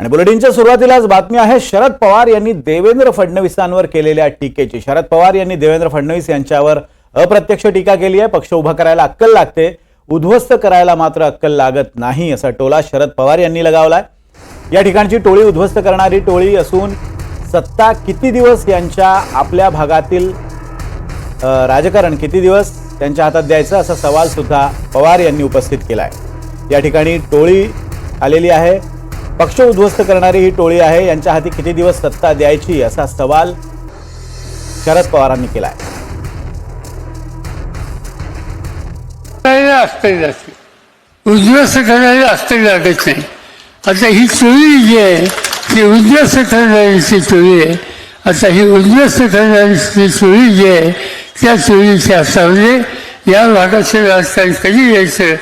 आणि बुलेटिनच्या सुरुवातीलाच बातमी आहे शरद पवार यांनी देवेंद्र फडणवीसांवर केलेल्या टीकेची. शरद पवार यांनी देवेंद्र फडणवीस यांच्यावर अप्रत्यक्ष टीका केली आहे. पक्ष उभा करायला अक्कल लागते. उद्ध्वस्त करायला मात्र अक्कल लागत नाही असा टोला शरद पवार यांनी लगावलाय. या ठिकाणची टोळी उद्ध्वस्त करणारी टोळी असून सत्ता किती दिवस यांच्या आपल्या भागातील राजकारण किती दिवस त्यांच्या हातात द्यायचं असा सवाल सुद्धा पवार यांनी उपस्थित केला आहे या ठिकाणी टोळी आलेली आहे. पक्ष उद्ध्वस्त करणारी ही टोळी आहे. यांच्या हाती किती दिवस सत्ता द्यायची असा सवाल शरद पवारांनी केला आहे उद्ध्वस्त करणारी असते लागत नाही. आता ही चोरी जी आहे ती उद्ध्वस्त करणारीची चोरी आहे. आता ही उद्ध्वस्त करणारीची चोरी जी आहे त्या चोरीच्या म्हणजे या भागाचं राजकारण कधी यायचं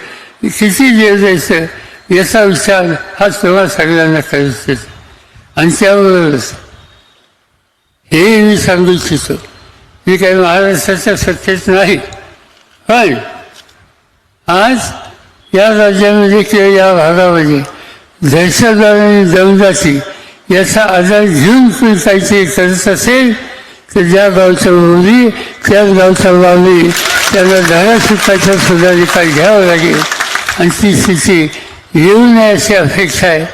किती दिवस जायचं? याचा विचार हा तेव्हा सगळ्यांना करायचे आणि त्याबरोबरच हे मी सांगू इच्छितो मी काही महाराष्ट्राच्या सत्तेत नाही पण आज या राज्यामध्ये किंवा या भागामध्ये दहशतवाद आणि दमदाटी याचा आधार घेऊन कोणी काहीतरी करत असेल तर ज्या गावचा मुली त्याच गावचा मावली त्यांना धाराशिपाच्या सुद्धा निकाल घ्यावा लागेल. आणि ती स्थिती येऊ नये अशी अपेक्षा आहे